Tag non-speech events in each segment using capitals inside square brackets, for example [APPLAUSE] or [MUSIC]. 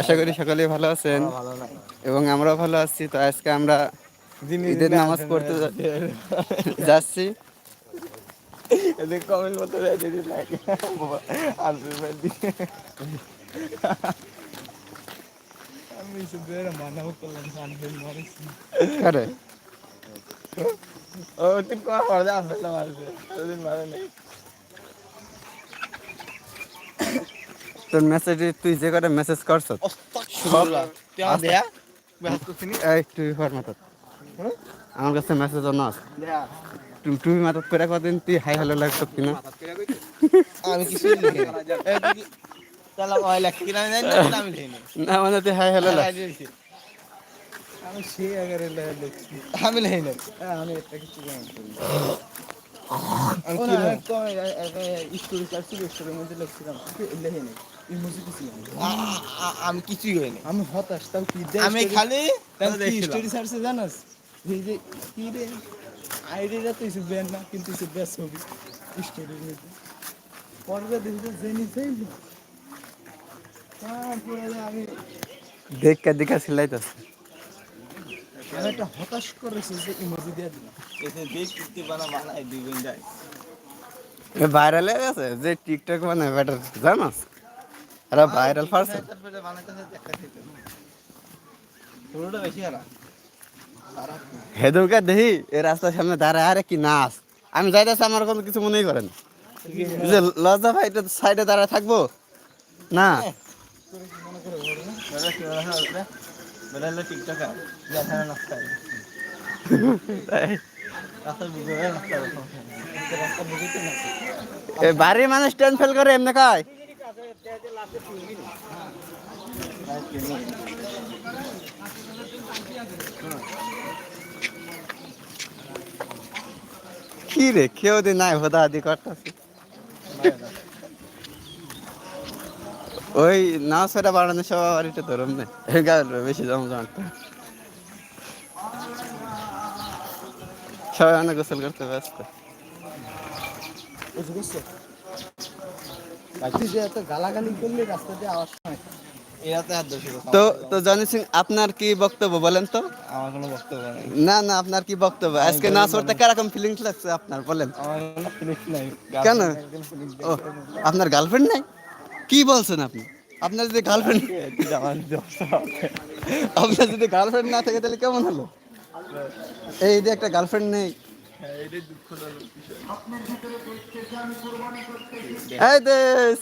আশা করি সকলেই ভালো আছেন। এবং আমরাও ভালো আছি। তো আজকে আমরা ঈদের নামাজ পড়তে যাচ্ছি। আমি সুদের মানাও করলাম আনসার মারিছি আরে ও তুই কোন পড়ে আনসার মারছে তোদিন মারে নাই তোর মেসেজ তুই যে করে মেসেজ করছ? তুই আমার হর মাথা কাছে মেসেজ অন্য আছে। তুই তুই মাথা করে কদিন তুই হাই হ্যালো লাগতো কিনা? আমি কিছু না আমি লিখিনি না মানে তুই হাই হ্যালো লাগ আমি আগে আমি লিখি আমি এটা কিছু আমি কিছুই করি আমি হতাশ তাও কি আমি খালি স্টোরি সার্চে জানাস এই যে কি রে আইডিটা তো ইসু না কিন্তু ইসু বেস ছবি স্টোরির মধ্যে পরে দেখতে জেনি যাইবি তারপরে আমি দেখা দেখা সিলাইতাছে আমি একটা হতাশ করেছি যে ইমোজি দিয়ে দিলাম ভাইরাল হয়ে গেছে? যে টিকটক মানে বেটার জানাস আরে ভাইরাল পারসন হেদুকে দেখি এই রাস্তার সামনে দাঁড়ায় আরে কি নাচ? আমি যাইতেছি আমার কোনো কিছু মনেই করেন। যে লজ্জা ভাই সাইডে দাঁড়ায় থাকব? না। মনে [LAUGHS] বাড়ির মানুষ টেন ফেল করে, এমনি কয়? কি রে, কেউ দিন নাই, হোদা আদি করতেছে। ওই না সেটা বাড়ানো সব বাড়িতে ধরুন বেশি জমজমাট। সবাই অনেক গোসল করতে ব্যস্ত তো তো জনি সিং আপনার কি বক্তব্য বলেন তো? আমার কোনো বক্তব্য নেই। না না আপনার কি বক্তব্য? আজকে নাচ করতে কীরকম ফিলিংস লাগছে আপনার বলেন। কোনো ও আপনার গার্লফ্রেন্ড নাই? কি বলছেন আপনি? আপনার যদি গার্লফ্রেন্ড। আপনার যদি গার্লফ্রেন্ড না থাকে তাহলে কেমন হলো? এই যে একটা গার্লফ্রেন্ড নেই। হ্যাঁ, এই দেশ।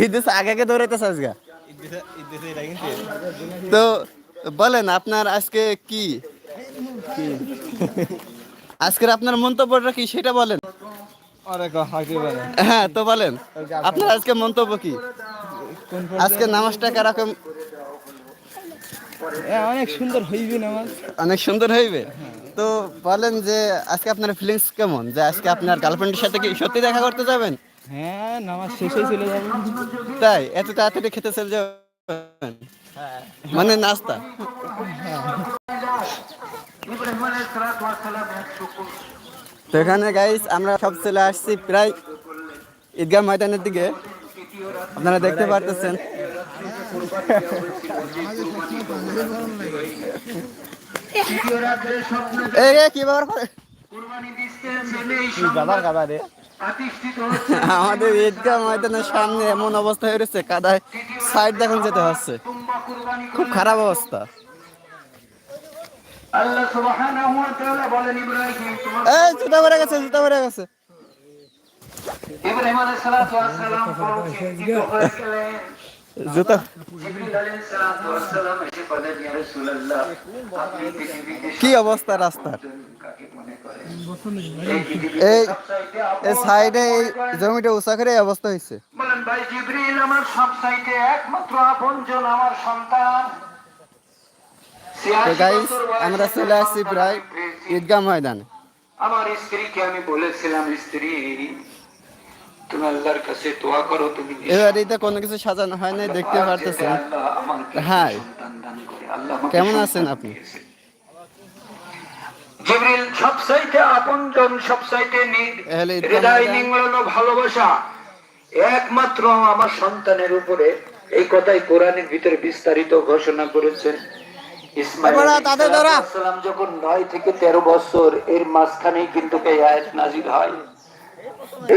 এই দেশ আগে আগে দৌড়াইতেছে আজকে। তো বলেন আপনার আজকে কি? আজকের আপনার মন্তব্যটা কি সেটা বলেন। হ্যাঁ তো বলেন। আপনার আজকে মন্তব্য কি? আজকে নামাজটা কীরকম অনেক সুন্দর হইবি নামাজ অনেক সুন্দর হইবে? তো বলেন যে আজকে আপনার ফিলিংস কেমন? যে আজকে আপনার গার্লফ্রেন্ডের সাথে কি সত্যি দেখা করতে যাবেন? হ্যাঁ নামাজ শেষে চলে যাবে। তাই? এত তাড়াতাড়ি খেতে চলে যাবেন? মানে নাস্তা? তো এখানে গাইস আমরা সব চলে আসছি প্রায় ঈদগাহ ময়দানের দিকে। আপনারা দেখতে পারতেছেন। আমাদের ঈদগাহ ময়দানের সামনে এমন অবস্থা হয়ে রয়েছে কাদায় সাইড দেখুন যেতে হচ্ছে। খুব খারাপ অবস্থা। আল্লাহ সুবহানাহু ওয়া তাআলা বলেন ইব্রাহিম তোমার এই জুতা পরে গেছে জুতা পরে গেছে। ইব্রাহিম আলাইহিস সালাম চিন্তিত গেলেন জুতা কি অবস্থা রাস্তার? এই সাইডে এই জমিটা উঁচা করে অবস্থা হয়েছে বলেন ভাই জিবরিল আমার সব চাইতে একমাত্র আপনজন আমার সন্তান। তো গাইস আমরা চলে আসছি প্রায় ঈদগাহ ময়দানে। আমার স্ত্রীকে আমি বলেছিলাম স্ত্রী তুমি আল্লাহর কাছে দোয়া করো তুমি এবার ঈদে কোনো কিছু সাজানো হয় নাই দেখতে পারতেছেন। হাই। কেমন আছেন আপনি? জিবরিল সবচাইতে আপনজন সবচাইতে নিজ হৃদয়। নিংড়ানো ভালোবাসা একমাত্র আমার সন্তানের উপরে। এই কথাই কোরআনের ভিতরে বিস্তারিত ঘোষণা করেছেন ইসমাইল যখন নয় থেকে তেরো বছর এর মাঝখানেই কিন্তু এই আয়াত নাজিল হয়।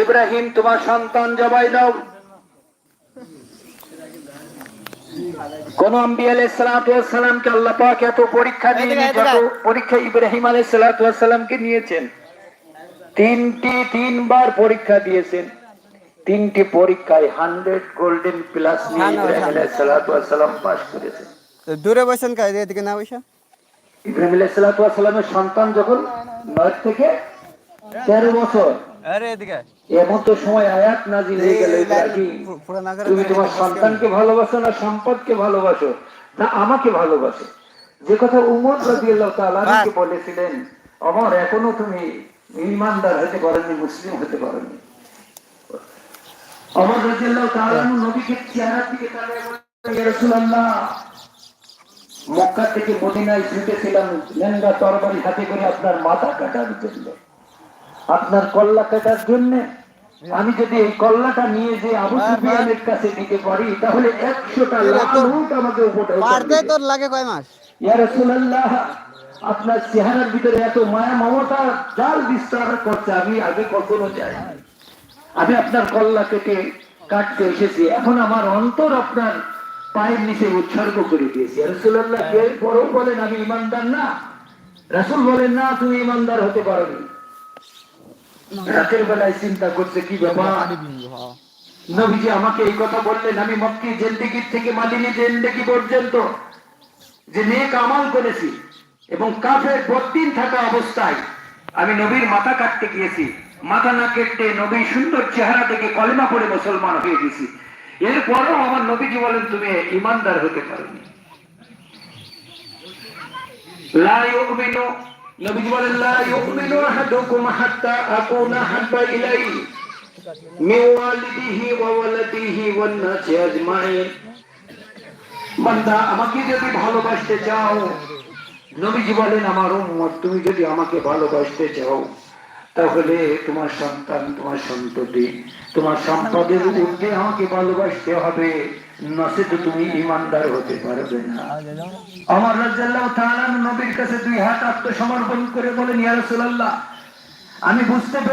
ইব্রাহিম তোমার সন্তান জবাই দাও কোন আম্বি আল্লাহ পাক এত পরীক্ষা দিয়ে যত পরীক্ষা ইব্রাহিম আলাইসালামকে নিয়েছেন। তিনটি তিনবার পরীক্ষা দিয়েছেন। তিনটি পরীক্ষায় হান্ড্রেড গোল্ডেন প্লাস নিয়ে ইব্রাহিম। আলাইসালাম পাশ করেছেন। দূরে বসেন কাজ এদিকে না বসে। ইব্রাহিম আলাইসালামের সন্তান যখন নয় থেকে তেরো বছর আরে এদিকে এমন তো সময় আয়াত নাজিল হয়ে গেল করে তুমি তোমার সন্তানকে ভালোবাসো না সম্পদকে ভালোবাসো? না আমাকে ভালোবাসো? যে কথা উমর রাদিয়াল্লাহু বলেছিলেন অমর এখনও তুমি ইমানদার হতে পারেনি মুসলিম হতে পারেনি। অমর রাদিয়াল্লাহু তাআলা নবীকে চেহারা দিকে তাকিয়ে রাসূলুল্লাহ মক্কা থেকে মদিনায় ছুটেছিলাম লেঙ্গা তরবারি হাতে করে আপনার মাথা কাটার জন্য। আপনার কল্লা কাটার জন্য আমি যদি এই কল্লাটা নিয়ে যে আবু সুফিয়ানের কাছে দিতে পারি তাহলে একশোটা লাল উট আমাকে উপরে পারতে তোর লাগে কয় মাস? ইয়া রাসূলুল্লাহ আপনার চেহারার ভিতরে এত মায়া মমতা জাল বিস্তার করছে আমি আগে কখনো যাই আমি আপনার কল্লা কেটে কাটতে এসেছি। এখন আমার অন্তর আপনার পায়ের নিচে উৎসর্গ করে দিয়েছি। রাসূলুল্লাহ এর পরেও বলেন আমি ইমানদার না। রাসূল বলেন না তুমি ইমানদার হতে পারোনি রাতের বেলায় চিন্তা করছে কি ব্যাপার? নবীজি আমাকে এই কথা বললেন আমি মক্কি জেন্দেগির থেকে মালিনী জেন্দেগি পর্যন্ত যে নেক আমাল করেছি এবং কাফের বদিন থাকা অবস্থায় আমি নবীর মাথা কাটতে গিয়েছি মাথা না কেটে নবীর সুন্দর চেহারা থেকে কলেমা পড়ে মুসলমান হয়ে গেছি। এরপরও আমার নবীজি বলেন তুমি ইমানদার হতে পারোনি। লা ইউমিনু বলেন, লা ইউমিনু আহাদুকুম হাত্তা আকুনা হাব্বা ইলাইহি ওয়ালিদিহি ওয়া ওয়ালাদিহি ওয়ান নাসি আজমাইন। বান্দা, আমাকে যদি ভালোবাসতে চাও, নবীজি বলেন, আমার উম্মত, তুমি যদি আমাকে ভালোবাসতে চাও, তাহলে তোমার সন্তান, তোমার সন্ততি, তোমার সম্পদের ঊর্ধ্বে আমাকে ভালোবাসতে হবে। করে আমি বুঝতে